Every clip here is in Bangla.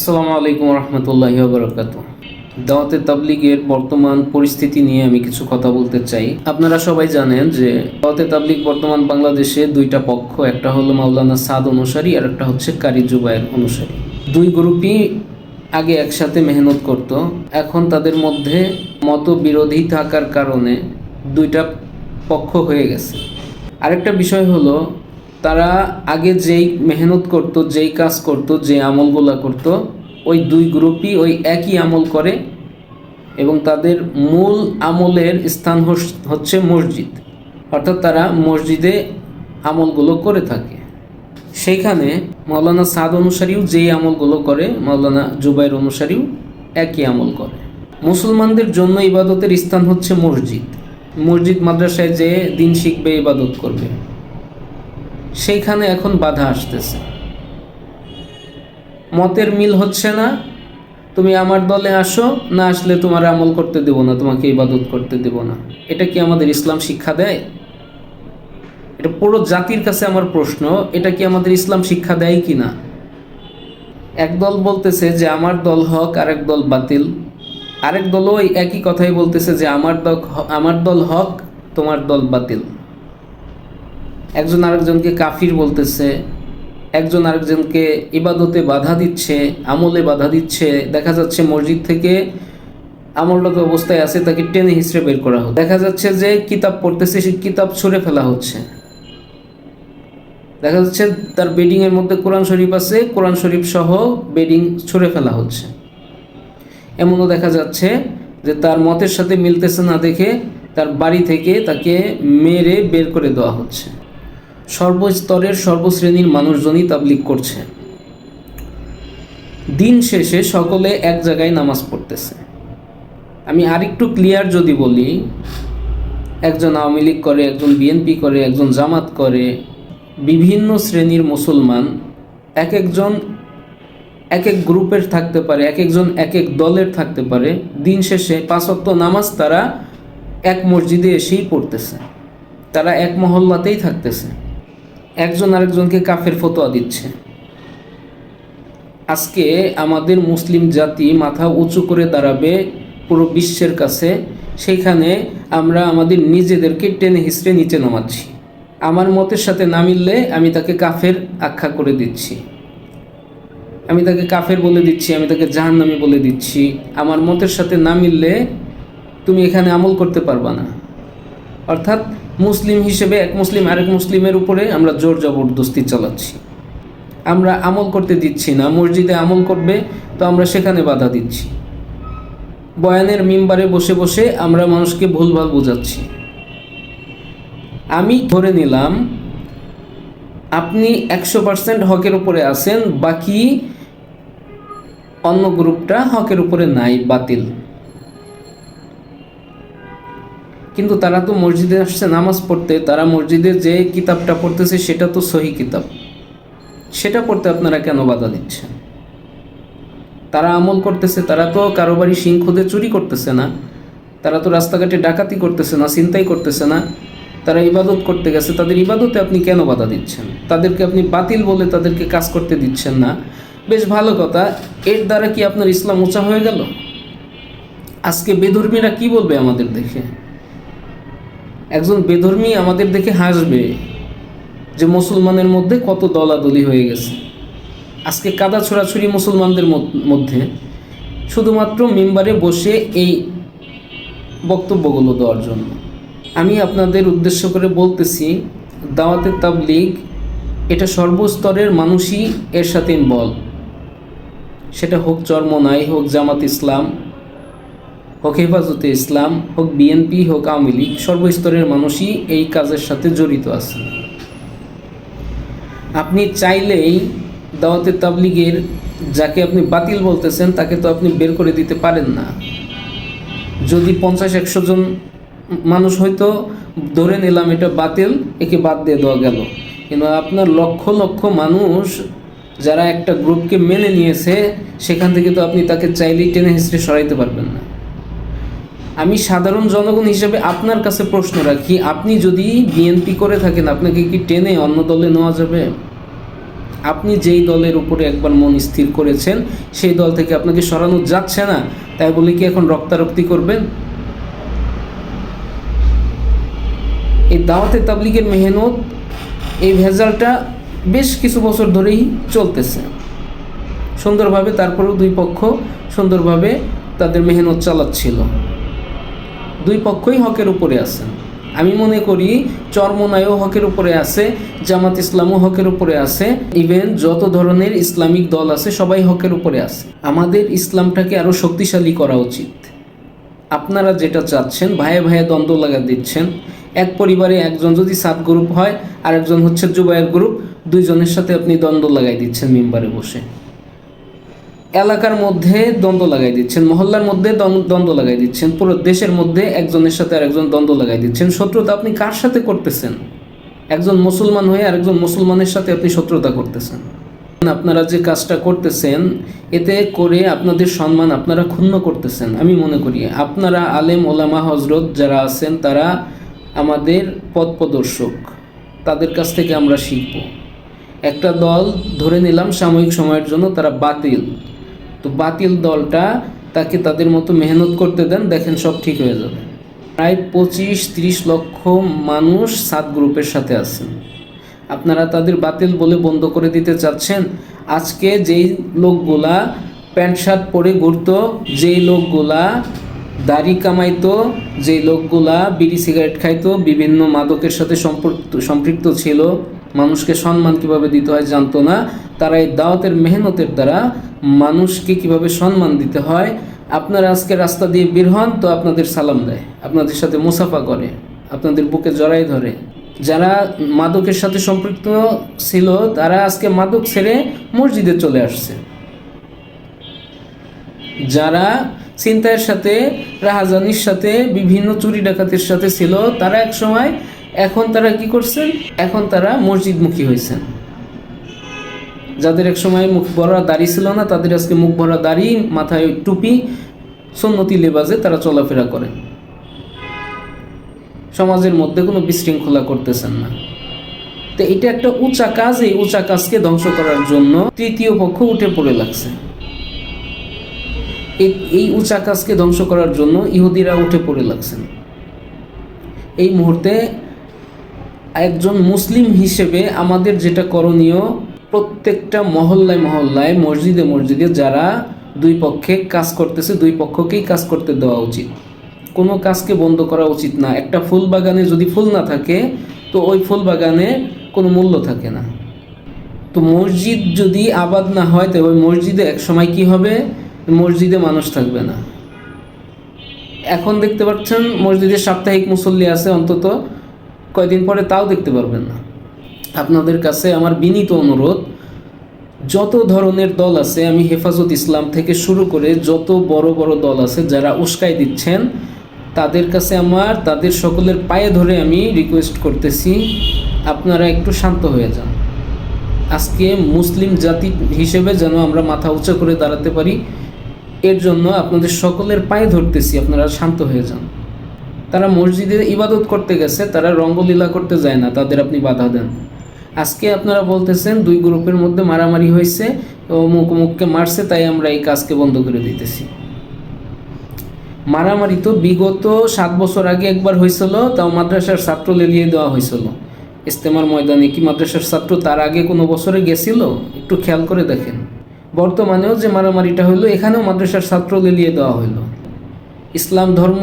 আসসালামু আলাইকুম রহমতুল্লাহ বরকাত দাওয়াতে তাবলিগের বর্তমান পরিস্থিতি নিয়ে আমি কিছু কথা বলতে চাই। আপনারা সবাই জানেন যে দাওয়াতে তাবলিগ বর্তমান বাংলাদেশে দুইটা পক্ষ, একটা হলো মাওলানা সাদ অনুসারী আর একটা হচ্ছে কারি জুবায়ের অনুসারী। দুই গ্রুপই আগে একসাথে মেহনত করত। এখন তাদের মধ্যে মতবিরোধী থাকার কারণে দুইটা পক্ষ হয়ে গেছে। আরেকটা বিষয় হলো তারা আগে যেই মেহনত করত, যেই কাজ করত, যে আমলগুলা করত, ওই দুই গ্রুপই ওই একই আমল করে এবং তাদের মূল আমলের স্থান হচ্ছে মসজিদ। অর্থাৎ তারা মসজিদে আমলগুলো করে থাকে। সেইখানে মৌলানা সাদ অনুসারীও যেই আমলগুলো করে মৌলানা জুবাইর অনুসারীও একই আমল করে। মুসলমানদের জন্য ইবাদতের স্থান হচ্ছে মসজিদ। মসজিদ মাদ্রাসায় যে দিন শিখবে, ইবাদত করবে। সেইখানে এখন বাধা আসতেছে। মতের মিল হচ্ছে না, তুমি আমার দলে আসো, না আসলে তোমার আমল করতে দেব না, তোমাকে ইবাদত করতে দেব না। এটা কি আমাদের ইসলাম শিক্ষা দেয়? এটা পুরো জাতির কাছে আমার প্রশ্ন, এটা কি আমাদের ইসলাম শিক্ষা দেয় কি না? এক দল বলতেছে যে আমার দল হক, আরেক দল বাতিল। আরেক দলও একই কথাই বলতেছে যে আমার দল আমার দল হক, তোমার দল বাতিল। একজন আরেকজনকে কাফির বলতেছে, একজন আরেকজনকে ইবাদতে বাধা দিচ্ছে, আমলে বাধা দিচ্ছে। দেখা যাচ্ছে মসজিদ থেকে আমলরত অবস্থায় আছে, তাকে টেনে হিসড়ে বের করা হচ্ছে। দেখা যাচ্ছে যে কিতাব পড়তেছে, সেই কিতাব ছুঁড়ে ফেলা হচ্ছে। দেখা যাচ্ছে তার বেডিংয়ের মধ্যে কোরআন শরীফ আছে, কোরআন শরীফ সহ বেডিং ছুঁড়ে ফেলা হচ্ছে। এমনও দেখা যাচ্ছে যে তার মতের সাথে মিলতেছে না দেখে তার বাড়ি থেকে তাকে মেরে বের করে দেওয়া হচ্ছে। সর্বস্তরের সর্বশ্রেণীর মানুষজনই তাবলিক করছে। দিন শেষে সকলে এক জায়গায় নামাজ পড়তেছে। আমি আরেকটু ক্লিয়ার যদি বলি, একজন আওয়ামী লীগ করে, একজন বিএনপি করে, একজন জামাত করে, বিভিন্ন শ্রেণির মুসলমান এক একজন এক এক গ্রুপের থাকতে পারে, এক একজন এক এক দলের থাকতে পারে। দিন শেষে পাঁচক্ত নামাজ তারা এক মসজিদে এসেই পড়তেছে। তারা এক মহল্লাতেই থাকতেছে। একজন আরেকজনকে কাফের ফতোয়া দিচ্ছে। আজকে আমাদের মুসলিম জাতি মাথা উঁচু করে দাঁড়াবে পুরো বিশ্বের কাছে, সেইখানে আমরা আমাদের নিজেদেরকে টেনে হিসড়ে নিচে নামাচ্ছি। আমার মতের সাথে না মিললে আমি তাকে কাফের আখ্যা করে দিচ্ছি। আমি তাকে কাফের বলে দিচ্ছি, আমি তাকে জাহান্নামি বলে দিচ্ছি। আমার মতের সাথে না মিললে তুমি এখানে আমল করতে পারবা না। অর্থাৎ মুসলিম হিসেবে এক মুসলিম আরেক মুসলিমের উপরে আমরা জোর জবরদস্তি চালাচ্ছি। আমরা আমল করতে দিচ্ছি না, মসজিদে আমল করবে তো আমরা সেখানে বাধা দিচ্ছি। বয়ানের মিম্বারে বসে বসে আমরা মানুষকে ভুলভাল বোঝাচ্ছি। আমি ধরে নিলাম, আপনি একশো পার্সেন্ট হকের উপরে আছেন, বাকি অন্য গ্রুপটা হকের উপরে নাই, বাতিল। কিন্তু তারা তো মসজিদে আসছে, নামাজ পড়তে। তারা মসজিদে যে কিতাবটা পড়তেছে, সেটা তো সহি কিতাব। সেটা পড়তে আপনারা কেন বাধা দিচ্ছেন? তারা আমল করতেছে, তারা তো কারও বাড়ি খুদে চুরি করতেছে না। তারা তো রাস্তাঘাটে ডাকাতি করতেছে না চিন্তাই করতেছে না। তারা ইবাদত করতে গেছে, তাদের ইবাদতে আপনি কেন বাধা দিচ্ছেন? তাদেরকে আপনি বাতিল বলে তাদেরকে কাজ করতে দিচ্ছেন না। বেশ ভালো কথা, এর দ্বারা কি আপনার ইসলাম উঁচা হয়ে গেল? আজকে বেধর্মীরা কি বলবে আমাদের দেখে? একজন বেধর্মী আমাদের দেখে হাসবে যে মুসলমানের মধ্যে কত দলাদলি হয়ে গেছে। আজকে কাদা ছোড়াছুড়ি মুসলমানদের মধ্যে শুধুমাত্র মেম্বারে বসে এই বক্তব্যগুলো দেওয়ার জন্য। আমি আপনাদের উদ্দেশ্য করে বলতেছি দাওয়াতের তাবলিগ এটা সর্বস্তরের মানুষই এর সাথে ইনভলভ সেটা হোক চর্ম নাই হোক জামাত ইসলাম হোক হেফাজতে ইসলাম, হোক বিএনপি, হোক আওয়ামী লীগ, সর্বস্তরের মানুষই এই কাজের সাথে জড়িত আছে। আপনি চাইলেই দাওয়াতে তাবলিগের যাকে আপনি বাতিল বলতেছেন, তাকে তো আপনি বের করে দিতে পারেন না। যদি পঞ্চাশ, একশো জন মানুষ হয়তো ধরে নিলাম এটা বাতিল, একে বাদ দিয়ে দেওয়া গেল। কিন্তু আপনার লক্ষ লক্ষ মানুষ যারা একটা গ্রুপকে মেনে নিয়েছে, সেখান থেকে তো আপনি তাকে চাইলেই টেনে হিস্ট্রি সরাইতে পারবেন না। আমি সাধারণ জনগণ হিসেবে আপনার কাছে প্রশ্ন রাখি, আপনি যদি বিএনপি করে থাকেন, আপনাকে কি টেনে অন্য দলে নেওয়া যাবে? আপনি যেই দলের উপরে একবার মন স্থির করেছেন, সেই দল থেকে আপনাকে সরানো যাচ্ছে না। তাই বলে কি এখন রক্তারক্তি করবেন? এই দাওয়াতে তাবলিগের মেহনত, এই ভেজালটা বেশ কিছু বছর ধরেই চলতেছে। সুন্দরভাবে তারপরেও দুই পক্ষ সুন্দরভাবে তাদের মেহনত চালাচ্ছিল। দুই পক্ষই হকের উপরে আছে। আমি মনে করি চরমনায়ও হকের উপরে আছে, জামাত ইসলামও হকের উপরে আছে। ইভেন যত ধরনের ইসলামিক দল আছে, সবাই হকের উপরে আছে। আমাদের ইসলামটাকে আরও শক্তিশালী করা উচিত। আপনারা যেটা চাচ্ছেন, ভাইয়ে ভাইয়ে দ্বন্দ্ব লাগা দিচ্ছেন। এক পরিবারে একজন যদি সাত গ্রুপ হয় আর একজন হচ্ছে জুবাইয়ের গ্রুপ, দুইজনের সাথে আপনি দ্বন্দ্ব লাগাই দিচ্ছেন মেম্বারে বসে। এলাকার মধ্যে দ্বন্দ্ব লাগাই দিচ্ছেন, মহল্লার মধ্যে দ্বন্দ্ব লাগাই দিচ্ছেন, পুরো দেশের মধ্যে একজনের সাথে আরেকজন দ্বন্দ্ব লাগাই দিচ্ছেন। শত্রুতা আপনি কার সাথে করতেছেন? একজন মুসলমান হয়ে আরেকজন মুসলমানের সাথে আপনি শত্রুতা করতেছেন। আপনারা যে কাজটা করতেছেন, এতে করে আপনাদের সম্মান আপনারা ক্ষুণ্ণ করতেছেন, আমি মনে করি। আপনারা আলেম, ওলামা হজরত যারা আছেন, তারা আমাদের পথ প্রদর্শক তাদের কাছ থেকে আমরা শিখব। একটা দল ধরে নিলাম সাময়িক সময়ের জন্য, তারা বাতিল। তো বাতিল দলটা তাকে তাদের মতো মেহনত করতে দেন, দেখেন সব ঠিক হয়ে যাবে। প্রায় পঁচিশ, তিরিশ লক্ষ মানুষ সাত গ্রুপের সাথে আছেন। আপনারা তাদের বাতিল বলে বন্ধ করে দিতে চাচ্ছেন, আজকে যেই লোকগুলা প্যান্ট শার্ট পরে ঘুরতো, যেই লোকগুলা দাড়ি কামাইতো, যেই লোকগুলা বিড়ি সিগারেট খাইতো, বিভিন্ন মাদকের সাথে সম্পৃক্ত সম্পৃক্ত ছিল, মানুষকে সম্মান কীভাবে দিতে হয় জানতো না, তারা এই দাওয়াতের মেহনতের দ্বারা মানুষকে কীভাবে সম্মান দিতে হয়? আপনারা আজকে রাস্তা দিয়ে বের হন, তো আপনাদের সালাম দেয়। আপনাদের সাথে মুসাফা করে, আপনাদের বুকে জড়াই ধরে। যারা মাদকের সাথে সম্পৃক্ত ছিল, তারা আজকে মাদক ছেড়ে মসজিদে চলে আসছে। যারা চিন্তায়ের সাথে, রাহাজানির সাথে, বিভিন্ন চুরি ডাকাতির সাথে ছিল, তারা এক সময় এখন তারা কি করছেন? এখন তারা মসজিদমুখী হয়েছেন। যাদের এক সময় মুখ ভরা দাড়ি ছিল না, তাদের আজকে মুখ ভরা দাড়ি, মাথায় টুপি, সন্নতি লেবাজে তারা চলাফেরা করে। সমাজের মধ্যে কোনো বিশৃঙ্খলা করতেছেন না। তো এটা একটা উঁচা কাজ, এই উঁচা কাজকে ধ্বংস করার জন্য তৃতীয় পক্ষ উঠে পড়ে লাগছে। এই- উঁচা কাজকে ধ্বংস করার জন্য ইহুদিরা উঠে পড়ে লাগছেন। এই মুহূর্তে একজন মুসলিম হিসেবে আমাদের যেটা করণীয় প্রত্যেকটা মহল্লায় মহল্লায়, মসজিদে মসজিদে যারা দুই পক্ষে কাজ করতেছে, দুই পক্ষকেই কাজ করতে দেওয়া উচিত। কোনো কাজকে বন্ধ করা উচিত না। একটা ফুল বাগানে যদি ফুল না থাকে, তো ওই ফুল বাগানে কোনো মূল্য থাকে না। তো মসজিদ যদি আবাদ না হয় তবে মসজিদে এক সময় কি হবে? মসজিদে মানুষ থাকবে না। এখন দেখতে পাচ্ছেন, মসজিদে সাপ্তাহিক মুসল্লি আছে অন্তত, কয়দিন পরে তাও দেখতে পারবেন না। আপনাদের কাছে আমার বিনীত অনুরোধ, যত ধরনের দল আছে, আমি হেফাজত ইসলাম থেকে শুরু করে যত বড় বড় দল আছে, যারা উস্কাই দিচ্ছেন, তাদের কাছে আমার, তাদের সকলের পায়ে ধরে আমি রিকোয়েস্ট করতেছি, আপনারা একটু শান্ত হয়ে যান। আজকে মুসলিম জাতি হিসেবে যেন আমরা মাথা উঁচু করে দাঁড়াতে পারি, এর জন্য আপনাদের সকলের পায়ে ধরতেছি, আপনারা শান্ত হয়ে যান। তারা মসজিদে ইবাদত করতে গেছে, তারা রঙ্গলীলা করতে যায় না, তাদের আপনি বাধা দেন। আজকে আপনারা বলতেছেন দুই গ্রুপের মধ্যে মারামারি হয়েছে অমুক অমুককে মারছে, তাই আমরা এই কাজকে বন্ধ করে দিতেছি। মারামারি তো বিগত সাত বছর আগে একবার হয়েছিল, তাও মাদ্রাসার ছাত্র লেলিয়ে দেওয়া হয়েছিল। ইস্তেমার ময়দানে কি মাদ্রাসার ছাত্র তার আগে কোনো বছরে গেছিল? একটু খেয়াল করে দেখেন। বর্তমানেও যে মারামারিটা হইল এখানেও মাদ্রাসার ছাত্র লেলিয়ে দেওয়া হইল ইসলাম ধর্ম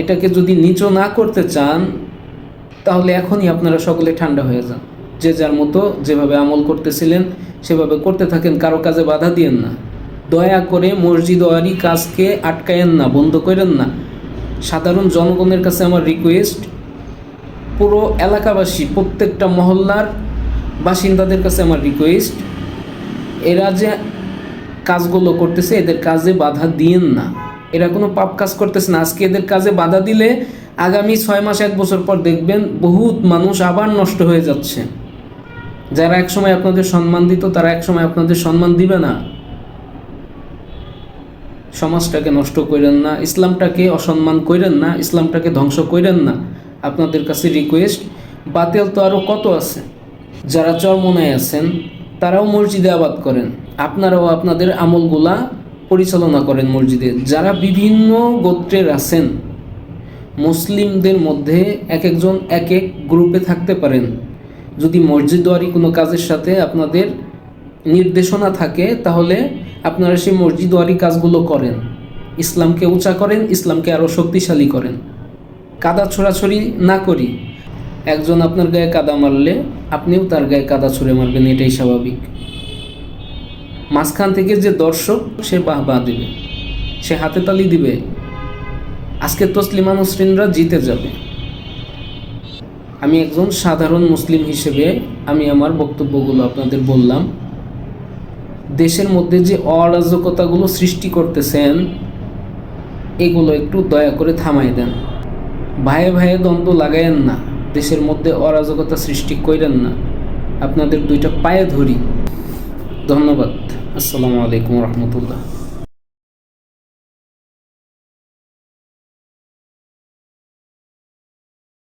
এটাকে যদি নিচু না করতে চান তাহলে এখনই আপনারা সকলে ঠান্ডা হয়ে যান। যে যার মতো যেভাবে আমল করতেছিলেন, সেভাবে করতে থাকেন, কারও কাজে বাধা দিয়েন না। দয়া করে মসজিদ ওয়ারি কাজকে আটকায়েন না, বন্ধ করেন না। সাধারণ জনগণের কাছে আমার রিকোয়েস্ট পুরো এলাকাবাসী, প্রত্যেকটা মহল্লার বাসিন্দাদের কাছে আমার রিকোয়েস্ট এরা যে কাজগুলো করতেছে, এদের কাজে বাধা দিয়েন না। এরা কোনো পাপ কাজ করতেছে না। আজকে এদের কাজে বাধা দিলে আগামী ছয় মাস, এক বছর পর দেখবেন বহুত মানুষ আবার নষ্ট হয়ে যাচ্ছে। যারা একসময় আপনাদের সম্মান দিত, তারা একসময় আপনাদের সম্মান দিবে না। সমাজটাকে নষ্ট করেন না, ইসলামটাকে অসম্মান করেন না, ইসলামটাকে ধ্বংস করেন না। আপনাদের কাছে রিকোয়েস্ট বাতিল তো আরও কত আছে? যারা চরমনায় আছেন, তারাও মসজিদে আবাদ করেন। আপনারাও আপনাদের আমলগুলা পরিচালনা করেন মসজিদে। যারা বিভিন্ন গোত্রের আছেন মুসলিমদের মধ্যে এক একজন এক এক গ্রুপে থাকতে পারেন। যদি মসজিদওয়ারি কোনো কাজের সাথে আপনাদের নির্দেশনা থাকে, তাহলে আপনারা সেই মসজিদওয়ারি কাজগুলো করেন। ইসলামকে উঁচা করেন, ইসলামকে আরও শক্তিশালী করেন। কাদা ছোড়াছড়ি না করি। একজন আপনার গায়ে কাদা মারলে আপনিও তার গায়ে কাদা ছুঁড়ে মারবেন, এটাই স্বাভাবিক। মাঝখান থেকে যে দর্শক, সে বাহ বাহ দিবে। সে হাতে তালি দিবে। আজকে তসলিমা নসরিনরা জিতে যাবে। আমি একজন সাধারণ মুসলিম হিসেবে আমি আমার বক্তব্যগুলো আপনাদের বললাম। দেশের মধ্যে যে অরাজকতাগুলো সৃষ্টি করতেছেন, এগুলো একটু দয়া করে থামাই দেন। ভাইয়ে ভাইয়ে দ্বন্দ্ব লাগায়েন না। দেশের মধ্যে অরাজকতা সৃষ্টি করেন না। আপনাদের দুইটা পায়ে ধরি। ধন্যবাদ। আসসালামু আলাইকুম রহমতুল্লাহ।